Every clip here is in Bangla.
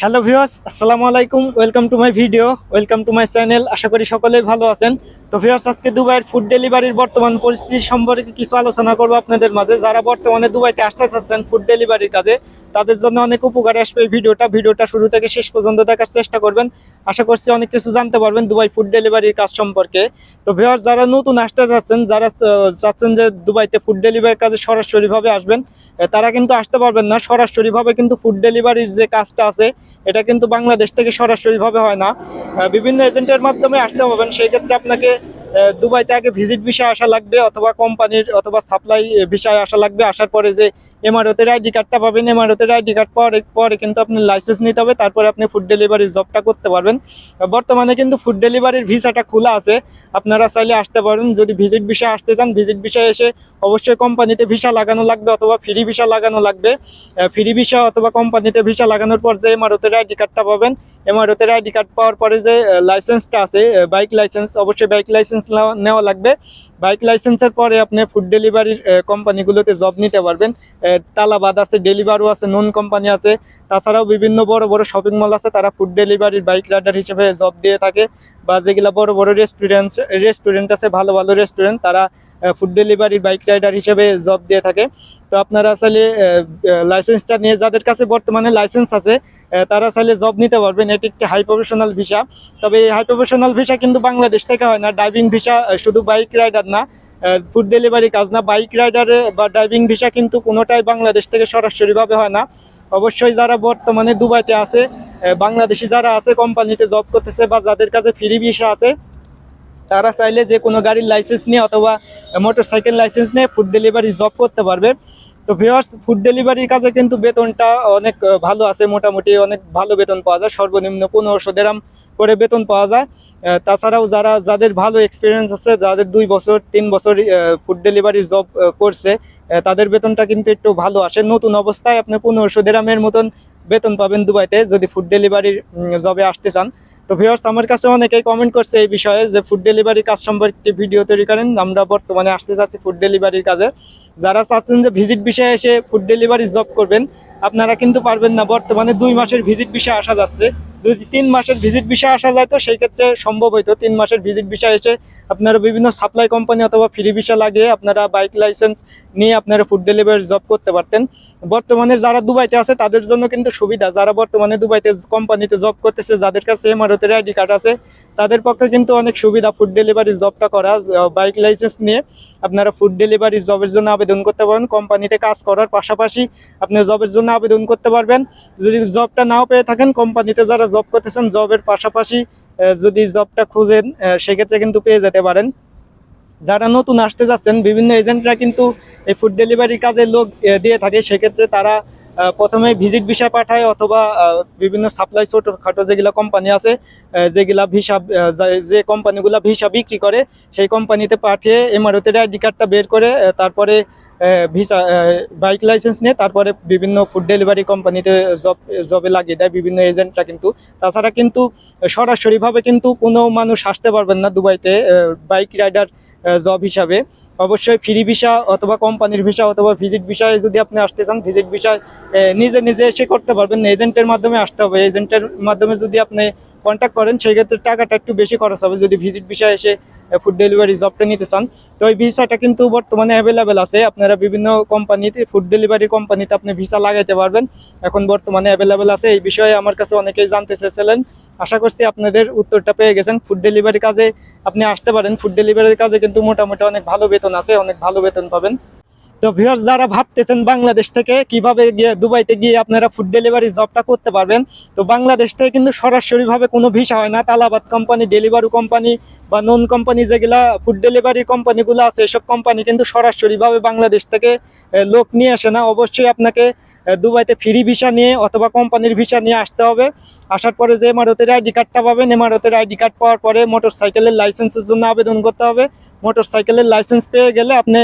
হ্যালো ভিউয়ার্স, আসসালামু আলাইকুম, welcome to my video, welcome to my channel, আশা করি সকলেই ভালো আছেন। তো ভিউয়ার্স, আজকে দুবাইয়ের ফুড ডেলিভারির বর্তমান পরিস্থিতি সম্পর্কে কিছু আলোচনা করব আপনাদের মাঝে। যারা বর্তমানে দুবাইতে আসতে চাচ্ছেন ফুড ডেলিভারির কাজে তাদের জন্য অনেক উপকার আসবে এই ভিডিওটা। ভিডিওটা শুরু থেকে শেষ পর্যন্ত দেখার চেষ্টা করবেন। আশা করছি অনেক কিছু জানতে পারবেন দুবাই ফুড ডেলিভারির কাজ সম্পর্কে। তো ভিউয়ার্স যারা নতুন আসতে চাচ্ছেন যারা চাচ্ছেন যে দুবাইতে ফুড ডেলিভারির কাজে সরাসরিভাবে আসবেন তারা কিন্তু আসতে পারবেন না। সরাসরিভাবে কিন্তু ফুড ডেলিভারির যে কাজটা আছে, এটা কিন্তু বাংলাদেশ থেকে সরাসরিভাবে হয় না। বিভিন্ন এজেন্টের মাধ্যমে আসতে পারবেন। সেই ক্ষেত্রে আপনাকে দুবাইতে আগে ভিজিট ভিসা আসা লাগবে অথবা কোম্পানির অথবা সাপ্লাই ভিসায় আসা লাগবে। আসার পরে যে এমআরওতের আইডি কার্ডটা পাবেন এমআরওতের আইডি কার্ড পরে পরে কিন্তু আপনি লাইসেন্স নিতে হবে, তারপরে আপনি ফুড ডেলিভারির জবটা করতে পারবেন। বর্তমানে কিন্তু ফুড ডেলিভারির ভিসাটা খোলা আছে। আপনারা চাইলে আসতে পারেন, যদি ভিজিট ভিসা আসতে চান ভিজিট ভিসা এসে অবশ্যই কোম্পানিতে ভিসা লাগানো লাগবে অথবা ফ্রি ভিসা লাগানো লাগবে। ফ্রি ভিসা অথবা কোম্পানিতে ভিসা লাগানোর পর যে এমআরওতের আইডি কার্ডটা পাবেন এমআরওতের আইডি কার্ড পাওয়ার পরে যে লাইসেন্সটা আছে বাইক লাইসেন্স অবশ্যই বাইক লাইসেন্স নেওয়া লাগবে। বাইক লাইসেন্সের পরে আপনি ফুড ডেলিভারির কোম্পানিগুলোতে জব নিতে পারবেন। তালাবাদ আছে ডেলিভারও আছে নন কোম্পানি আছে। তাছাড়াও বিভিন্ন বড় বড় শপিং মল আছে, তারা ফুড ডেলিভারির বাইক রাইডার হিসেবে জব দিয়ে থাকে। বা যেগুলা বড় বড় রেস্টুরেন্ট রেস্টুরেন্ট আছে, ভালো ভালো রেস্টুরেন্ট তারা ফুড ডেলিভারির বাইক রাইডার হিসেবে জব দিয়ে থাকে। তো আপনারা আসলে লাইসেন্সটা নিয়ে, যাদের কাছে বর্তমানে লাইসেন্স আছে তারা চাইলে জব নিতে পারবেন। এটি একটি হাই প্রফেশনাল ভিসা তবে এই হাই প্রফেশনাল ভিসা কিন্তু বাংলাদেশ থেকে হয় না। ড্রাইভিং ভিসা শুধু বাইক রাইডার না ফুড ডেলিভারি কাজ না। বাইক রাইডারে বা ড্রাইভিং ভিসা কিন্তু কোনোটাই বাংলাদেশ থেকে সরাসরিভাবে হয় না। অবশ্যই যারা বর্তমানে দুবাইতে আছে বাংলাদেশি যারা আছে কোম্পানিতে জব করতেছে বা যাদের কাছে ফ্রি ভিসা আছে, তারা চাইলে যে কোনো গাড়ির লাইসেন্স নিয়ে অথবা মোটর সাইকেল লাইসেন্স নিয়ে ফুড ডেলিভারি জব করতে পারবে। তো ভিওয়ার্স ফুড ডেলিভারির কাজে কিন্তু বেতনটা অনেক ভালো আছে। মোটামুটি অনেক ভালো বেতন পাওয়া যায়। সর্বনিম্ন পনেরোশো দেরাম করে বেতন পাওয়া যায়। তাছাড়াও যারা, যাদের ভালো এক্সপিরিয়েন্স আছে, যাদের দুই বছর, তিন বছর ফুড ডেলিভারি জব করছে তাদের বেতনটা কিন্তু একটু ভালো আসে। নতুন অবস্থায় আপনি পনেরোশো দেরামের মতন বেতন পাবেন দুবাইতে, যদি ফুড ডেলিভারির জবে আসতে চান। তো ভিওর্স আমার কাছে অনেকেই কমেন্ট করছে এই বিষয়ে যে ফুড ডেলিভারি কাজ সম্পর্কে ভিডিও তৈরি করেন। আমরা বর্তমানে আসতে চাচ্ছি ফুড ডেলিভারির কাজে। যারা চাচ্ছেন যে ভিজিট বিষয়ে এসে ফুড ডেলিভারি জব করবেন, আপনারা কিন্তু পারবেন না। বর্তমানে দুই মাসের ভিজিট বিষয়ে আসা যাচ্ছে। যদি তিন মাসের ভিজিট বিষয় আসা যায় তো সেই ক্ষেত্রে সম্ভব হইতো। তিন মাসের ভিজিট বিষয় এসে আপনারা বিভিন্ন সাপ্লাই কোম্পানি অথবা ফ্রি ভিসা লাগিয়ে আপনারা বাইক লাইসেন্স নিয়ে আপনারা ফুড ডেলিভারি জব করতে পারতেন। বর্তমানে যারা দুবাইতে আছে, তাদের জন্য কিন্তু সুবিধা। যারা বর্তমানে দুবাইতে কোম্পানিতে জব করতেছে, যাদের কাছে এমআরতের আইডি কার্ড আছে তাদের পক্ষে কিন্তু অনেক সুবিধা ফুড ডেলিভারি জবটা করা বাইক লাইসেন্স নিয়ে আপনারা ফুড ডেলিভারি জবের জন্য আবেদন করতে পারেন কোম্পানিতে কাজ করার পাশাপাশি আপনি জবের জন্য আবেদন করতে পারবেন। যদি জবটা নাও পেয়ে থাকেন, কোম্পানিতে যারা জব করতেছেন জবের পাশাপাশি যদি জবটা খুঁজেন সেক্ষেত্রে কিন্তু পেয়ে যেতে পারেন। যারা নতুন আসতে যাচ্ছেন, বিভিন্ন এজেন্টরা কিন্তু এই ফুড ডেলিভারি কাজে লোক দিয়ে থাকে। সেক্ষেত্রে তারা প্রথমে ভিজিট ভিসা পাঠায় অথবা বিভিন্ন সাপ্লাই ছোটোখাটো যেগুলো কোম্পানি আছে যেগুলা ভিসা যে কোম্পানিগুলো ভিসা বিক্রি করে, সেই কোম্পানিতে পাঠিয়ে এমআরওতে আইডি কার্ডটা বের করে তারপরে ভিসা বাইক লাইসেন্স নিয়ে তারপরে বিভিন্ন ফুড ডেলিভারি কোম্পানিতে জব জবে লাগিয়ে দেয় বিভিন্ন এজেন্টরা কিন্তু। তাছাড়া কিন্তু সরাসরিভাবে কিন্তু কোনো মানুষ আসতে পারবেন না দুবাইতে বাইক রাইডার জব হিসাবে। অবশ্যই ফ্রি ভিসা অথবা কোম্পানির ভিসা অথবা ভিজিট ভিসায় যদি আপনি আসতে চান ভিজিট ভিসায় নিজে নিজে এসে করতে পারবেন। এজেন্টের মাধ্যমে আসতে হবে। এজেন্টের মাধ্যমে যদি আপনি কন্ট্যাক্ট করেন সেই ক্ষেত্রে টাকাটা একটু বেশি খরচ হবে। যদি ভিজিট ভিসা এসে ফুড ডেলিভারি জবটা নিতে চান, তো এই ভিসাটা কিন্তু বর্তমানে অ্যাভেলেবেল আছে। আপনারা বিভিন্ন কোম্পানিতে ফুড ডেলিভারি কোম্পানিতে আপনি ভিসা লাগাইতে পারবেন। এখন বর্তমানে অ্যাভেলেবেল আছে। এই বিষয়ে আমার কাছে অনেকেই জানতে চেয়েছিলেন। আশা করছি আপনাদের উত্তরটা পেয়ে গেছেন। ফুড ডেলিভারি কাজে আপনি আসতে পারেন। ফুড ডেলিভারির কাজে কিন্তু মোটামুটি অনেক ভালো বেতন আছে, অনেক ভালো বেতন পাবেন। তো ভিউয়ার্স যারা ভাবতেছেন বাংলাদেশ থেকে কীভাবে গিয়ে দুবাইতে গিয়ে আপনারা ফুড ডেলিভারি জবটা করতে পারবেন, তো বাংলাদেশ থেকে কিন্তু সরাসরিভাবে কোনো ভিসা হয় না। তালাবাদ কোম্পানি ডেলিভারি কোম্পানি বা নন কোম্পানি যেগুলা ফুড ডেলিভারি কোম্পানিগুলো আছে, এসব কোম্পানি কিন্তু সরাসরিভাবে বাংলাদেশ থেকে লোক নিয়ে আসে না। অবশ্যই আপনাকে দুবাইতে ফ্রি ভিসা নিয়ে অথবা কোম্পানির ভিসা নিয়ে আসতে হবে। আসার পরে যে এমারতের আইডি কার্ডটা পাবেন, এমারতের আইডি কার্ড পাওয়ার পরে মোটর সাইকেলের লাইসেন্সের জন্য আবেদন করতে হবে। মোটর সাইকেলের লাইসেন্স পেয়ে গেলে আপনি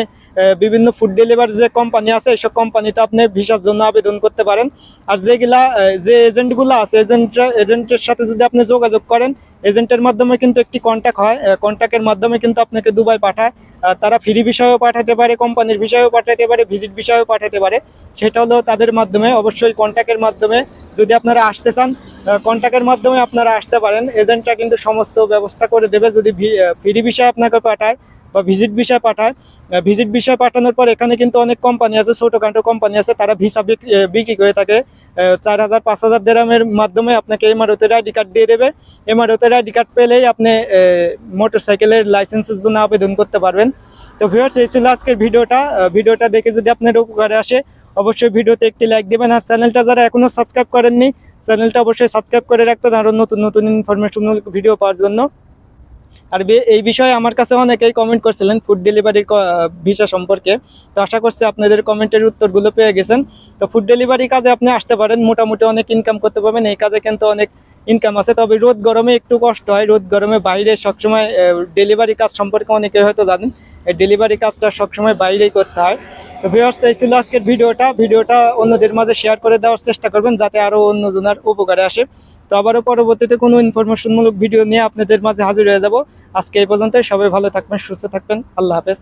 বিভিন্ন ফুড ডেলিভারি যে কোম্পানি আছে এইসব কোম্পানিতে আপনি ভিসার জন্য আবেদন করতে পারেন। আর যেগুলা যে এজেন্টগুলো আছে এজেন্ট এজেন্টের সাথে যদি আপনি যোগাযোগ করেন এজেন্টের মাধ্যমে কিন্তু একটি কন্ট্যাক্ট হয়। কন্ট্যাক্টের মাধ্যমে কিন্তু আপনাকে দুবাই পাঠায়। তারা ফ্রি বিষয়েও পাঠাতে পারে কোম্পানির বিষয়েও পাঠাতে পারে ভিজিট বিষয়েও পাঠাতে পারে। সেটা হলো তাদের মাধ্যমে, অবশ্যই কন্ট্যাক্টের মাধ্যমে যদি আপনারা আসতে চান কন্ট্যাক্টের মাধ্যমে আপনারা আসতে পারেন। এজেন্টরা কিন্তু সমস্ত ব্যবস্থা করে দেবে। যদি ফ্রি বিষয় আপনাকে পাঠায় বা ভিজিট বিষয় পাঠায় ভিজিট বিষয় পাঠানোর পর এখানে কিন্তু অনেক কোম্পানি আছে ছোটোখাটো কোম্পানি আছে, তারা ভিসা বিক্রি করে থাকে। চার হাজার, পাঁচ হাজার দেরামের মাধ্যমে আপনাকে এমআরওতের আইডি কার্ড দিয়ে দেবে। এমআরওতের আইডি কার্ড পেলেই আপনি মোটর সাইকেলের লাইসেন্সের জন্য আবেদন করতে পারবেন। তো ভিউয়ার্স এই ছিল আজকের ভিডিওটা। ভিডিওটা দেখে যদি আপনার উপকারে আসে, অবশ্যই ভিডিওতে একটি লাইক দেবেন। আর চ্যানেলটা যারা এখনও সাবস্ক্রাইব করেননি, চ্যানেলটা অবশ্যই সাবস্ক্রাইব করে রাখবেন। আরও নতুন নতুন ইনফরমেশনমূলক ভিডিও পাওয়ার জন্য। আর এই বিষয়ে আমার কাছে অনেকেই কমেন্ট করছিলেন ফুড ডেলিভারির ভিসা সম্পর্কে। তো আশা করছি আপনাদের কমেন্টের উত্তরগুলো পেয়ে গেছেন। তো ফুড ডেলিভারি কাজে আপনি আসতে পারেন। মোটামুটি অনেক ইনকাম করতে পারবেন। এই কাজে কিন্তু অনেক ইনকাম আছে, তবে রোদ গরমে একটু কষ্ট হয়। রোদ গরমে বাইরে সবসময় ডেলিভারি কাজ সম্পর্কে অনেকে হয়তো জানেন। এই ডেলিভারি কাজটা সবসময় বাইরেই করতে হয়। তো ভিউয়ার্স এই ছিল আজকের ভিডিওটা। ভিডিওটা অন্যদের মাঝে শেয়ার করে দেওয়ার চেষ্টা করবেন, যাতে আরও অন্যজনের উপকারে আসে। তো আবারও পরবর্তীতে কোনো ইনফরমেশনমূলক ভিডিও নিয়ে আপনাদের মাঝে হাজির হয়ে যাব। আজকে এই পর্যন্ত সবাই ভালো থাকবেন, সুস্থ থাকবেন। আল্লাহ হাফেজ।